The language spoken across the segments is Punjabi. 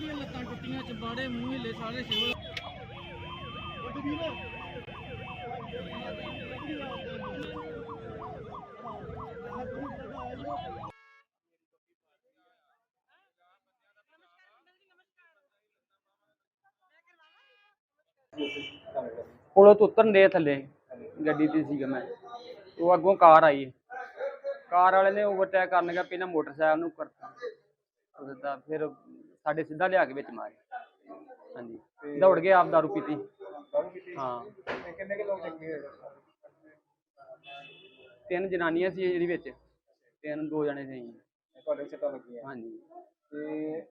ਦੀਆਂ ਲੱਤਾਂ ਟੁੱਟੀਆਂ ਚਬਾੜੇ ਮੂੰਹ ਹਿੱਲੇ ਸਾਰੇ ਸਿਵਲ ਪੁਲੋਂ ਤੋਂ ਉਤਰਨ ਦੇ ਥੱਲੇ ਗੱਡੀ ਤੇ ਸੀਗਾ ਮੈਂ। ਉਹ ਅੱਗੋਂ ਕਾਰ ਆਈ। ਕਾਰ ਵਾਲੇ ਨੇ ਓਵਰਟੇਕ ਕਰਨ ਲੱਗਾ, ਪਹਿਲਾਂ ਮੋਟਰਸਾਈਕਲ ਨੂੰ ਕਰਤਾ। ਦਿੱਤਾ ਫਿਰ ਸਾਡੇ ਸਿੱਧਾ ਲਿਆ ਕੇ ਵਿੱਚ ਮਾਰਿਆ ਹਾਂਜੀ। ਦੌੜ ਗਏ ਆਪ ਦਾਰੂ ਪੀਤੀ। ਹਾਂ। ਕਿੰਨੇ ਕਿ ਲੋਕ ਜ਼ਖਮੀ ਹੋਏ? ਤਿੰਨ ਜਨਾਨੀਆਂ ਸੀ ਜਿਹੜੀ ਵਿੱਚ। ਤਿੰਨ ਦੋ ਜਣੇ ਸੀ। ਤੁਹਾਡੇ ਸੱਟਾਂ ਲੱਗੀਆਂ ਹਾਂਜੀ। ਤੇ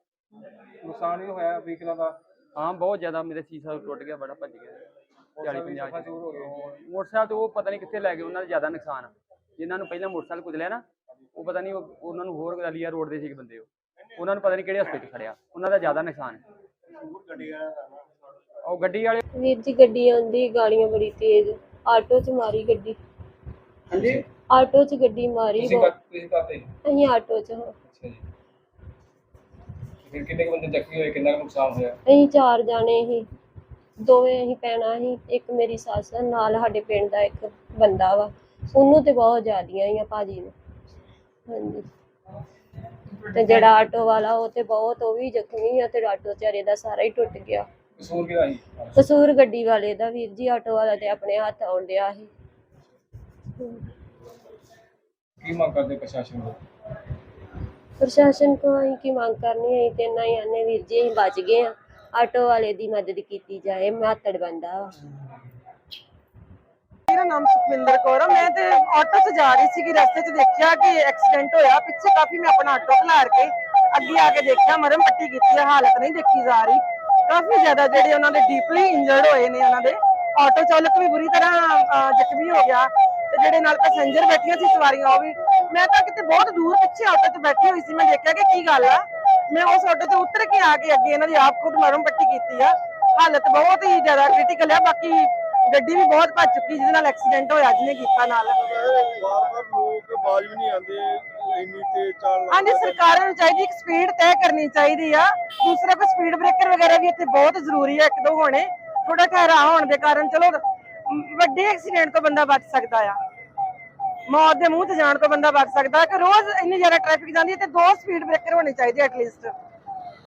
ਨੁਕਸਾਨ ਵੀ ਹੋਇਆ ਵਹੀਕਲਾਂ ਦਾ? ਹਾਂ ਬਹੁਤ ਜ਼ਿਆਦਾ। ਮੇਰੇ ਸੀਸਾ ਟੁੱਟ ਗਿਆ ਬੜਾ ਭੱਜ ਗਿਆ। 40 50 ਚੂਰ ਹੋ ਗਏ। ਮੋਟਰਸਾਈਕਲ ਤੇ ਉਹ ਪਤਾ ਨਹੀਂ ਕਿੱਥੇ ਲੈ ਗਏ ਉਹਨਾਂ ਦਾ ਜ਼ਿਆਦਾ ਨੁਕਸਾਨ। ਜਿਨ੍ਹਾਂ ਨੂੰ ਪਹਿਲਾਂ ਮੋਟਰਸਾਈਕਲ ਕੁਚਲਿਆ ਨਾ ਉਹ ਪਤਾ ਨਹੀਂ ਉਹ- ਉਹਨਾਂ ਨੂੰ ਹੋਰ ਗਲੀਆ ਰੋਡ ਦੇ ਸੀ ਬੰਦੇ ਉਹ। ਉਹਨਾਂ ਨੂੰ ਪਤਾ ਨਹੀਂ ਕਿਹੜੇ ਹਸਪਤਾਲ 'ਚ ਖੜਿਆ ਉਹਨਾਂ ਦਾ ਜ਼ਿਆਦਾ ਨੁਕਸਾਨ ਹੈ। ਉਹ ਗੱਡੀ ਵਾਲੇ ਵੀਰ ਜੀ ਗੱਡੀ ਆਉਂਦੀ ਗਾਲੀਆਂ ਬੜੀ ਤੇਜ਼। ਆਟੋ 'ਚ ਮਾਰੀ ਗੱਡੀ। ਹਾਂਜੀ? ਆਟੋ 'ਚ ਗੱਡੀ ਮਾਰੀ ਤੁਸੀਂ ਬਹੁਤ- ਤੁਸੀਂ ਅਸੀਂ ਆਟੋ 'ਚ ਹਾਂ। ਅੱਛਾ ਜੀ। ਫਿਰ ਕਿੰਨੇ ਕੁ ਬੰਦੇ ਜ਼ਖਮੀ ਹੋਏ ਕਿੰਨਾ ਕੁ ਨੁਕਸਾਨ ਹੋਇਆ? ਅਸੀਂ ਚਾਰ ਜਾਣੇ ਸੀ। ਦੋਵੇਂ ਅਸੀਂ ਪੈਣਾ ਸੀ। ਇੱਕ ਮੇਰੀ ਸੱਸ ਆ, ਨਾਲ ਸਾਡੇ ਪਿੰਡ ਦਾ ਇੱਕ ਬੰਦਾ ਵਾ। ਉਹਨੂੰ ਤੇ ਬਹੁਤ ਜ਼ਿਆਦੀਆਂ ਹੀ ਆ ਭਾਜੀ ਨੂੰ। ਹਾਂਜੀ। ਤੇ ਜਿਹੜਾ ਆਟੋ ਵਾਲਾ ਉਹ ਤੇ ਬਹੁਤ ਉਹ ਵੀ ਜ਼ਖਮੀ ਆ ਤੇ ਆਟੋ ਚਾਰੇ ਦਾ ਸਾਰਾ ਹੀ ਟੁੱਟ ਗਿਆ। ਕਸੂਰ ਕਿਹਦਾ ਸੀ? ਕਸੂਰ ਗੱਡੀ ਵਾਲੇ ਦਾ ਵੀਰ ਜੀ ਆਟੋ ਵਾਲਾ ਤੇ ਆਪਣੇ ਹੱਥ ਆਉਣ ਡਿਆ ਸੀ। ਕੀ ਮੰਗ ਕਰਦੇ ਪ੍ਰਸ਼ਾਸਨ ਤੋਂ? ਪ੍ਰਸ਼ਾਸਨ ਕੋਲ ਅਸੀਂ ਕੀ ਮੰਗ ਕਰਨੀ ਹੈ ਤੇ ਨਾ ਹੀ ਆਨੇ ਵੀਰ ਜੀ ਅਸੀਂ ਬਚ ਗਏ ਆ। ਆਟੋ ਵਾਲੇ ਦੀ ਮਦਦ ਕੀਤੀ ਜਾਏ ਮਾਤੜ ਬੰਦਾ ਵਾ। ਮੇਰਾ ਨਾਮ ਸੁਖਵਿੰਦਰ ਕੌਰ ਆ। ਮੈਂ ਤੇ ਆਟੋ 'ਚ ਜਾ ਰਹੀ ਸੀ ਕਿ ਰਸਤੇ 'ਚ ਦੇਖਿਆ ਕਿ ਐਕਸੀਡੈਂਟ ਹੋਇਆ। ਪਿੱਛੇ ਕਾਫੀ ਮੈਂ ਆਪਣਾ ਆਟੋ ਖਲਾਰ ਕੇ ਅੱਗੇ ਆ ਕੇ ਦੇਖਿਆ, ਮਰਮ ਪੱਟੀ ਕੀਤੀ ਹੈ ਹਾਲਤ ਨਹੀਂ ਦੇਖੀ ਜਾ ਰਹੀ। ਕਾਫੀ ਜ਼ਿਆਦਾ ਜਿਹੜੇ ਉਹਨਾਂ ਦੇ ਡੀਪਲੀ ਇੰਜਰਡ ਹੋਏ ਨੇ ਉਹਨਾਂ ਦੇ। ਆਟੋ ਚਾਲਕ ਵੀ ਬੁਰੀ ਤਰ੍ਹਾਂ ਜ਼ਖਮੀ ਹੋ ਗਿਆ। ਤੇ ਜਿਹੜੇ ਨਾਲ ਪੈਸੇਂਜਰ ਬੈਠੀਆਂ ਸੀ ਸਵਾਰੀਆਂ, ਉਹ ਵੀ ਮੈਂ ਤਾਂ ਕਿਤੇ ਬਹੁਤ ਦੂਰ ਪਿੱਛੇ ਆਟੋ 'ਚ ਬੈਠੀ ਹੋਈ ਸੀ। ਮੈਂ ਦੇਖਿਆ ਕਿ ਕੀ ਗੱਲ ਆ। ਮੈਂ ਉਸ ਆਟੋ 'ਚ ਉਤਰ ਕੇ ਆ ਕੇ ਅੱਗੇ ਇਹਨਾਂ ਦੀ ਆਪ ਖੁਦ ਮਰਮ ਪੱਟੀ ਕੀਤੀ ਆ। ਹਾਲਤ ਬਹੁਤ ਹੀ ਜ਼ਿਆਦਾ ਕ੍ਰਿਟੀਕਲ ਆ। ਬਾਕੀ ਗੱਡੀ ਵੀ ਬਹੁਤ ਭੱਜ ਚੁੱਕੀ ਜਿਹਦੇ ਨਾਲ ਐਕਸੀਡੈਂਟ ਹੋਇਆ ਜਿਹਨੇ ਕੀਤਾ ਨਾਲ। ਵਾਰ-ਵਾਰ ਲੋਕ ਬਾਜ ਵੀ ਨਹੀਂ ਆਉਂਦੇ ਇੰਨੀ ਤੇਜ਼ ਚਾਲ ਹਾਂਜੀ ਸਰਕਾਰਾਂ ਨੂੰ ਚਾਹੀਦੀ ਇੱਕ ਸਪੀਡ ਤੈਅ ਕਰਨੀ ਚਾਹੀਦੀ ਆ। ਦੂਸਰਾ ਕੋਈ ਸਪੀਡ ਬ੍ਰੇਕਰ ਵਗੈਰਾ ਵੀ ਇੱਥੇ ਬਹੁਤ ਜ਼ਰੂਰੀ ਆ ਇੱਕ ਦੋ ਹੋਣੇ। ਥੋੜਾ ਠਹਿਰਾ ਹੋਣ ਦੇ ਕਾਰਨ ਚਲੋ ਵੱਡੇ ਐਕਸੀਡੈਂਟ ਤੋਂ ਬੰਦਾ ਬਚ ਸਕਦਾ ਆ। ਮੌਤ ਦੇ ਮੂੰਹ ਤੇ ਜਾਣ ਤੋਂ ਬੰਦਾ ਬਚ ਸਕਦਾ ਕਿ ਰੋਜ਼ ਇੰਨੀ ਜ਼ਿਆਦਾ ਟ੍ਰੈਫਿਕ ਜਾਂਦੀ ਹੈ ਤੇ ਦੋ ਸਪੀਡ ਬ੍ਰੇਕਰ ਹੋਣੇ ਚਾਹੀਦੇ ਐਟਲੀਸਟ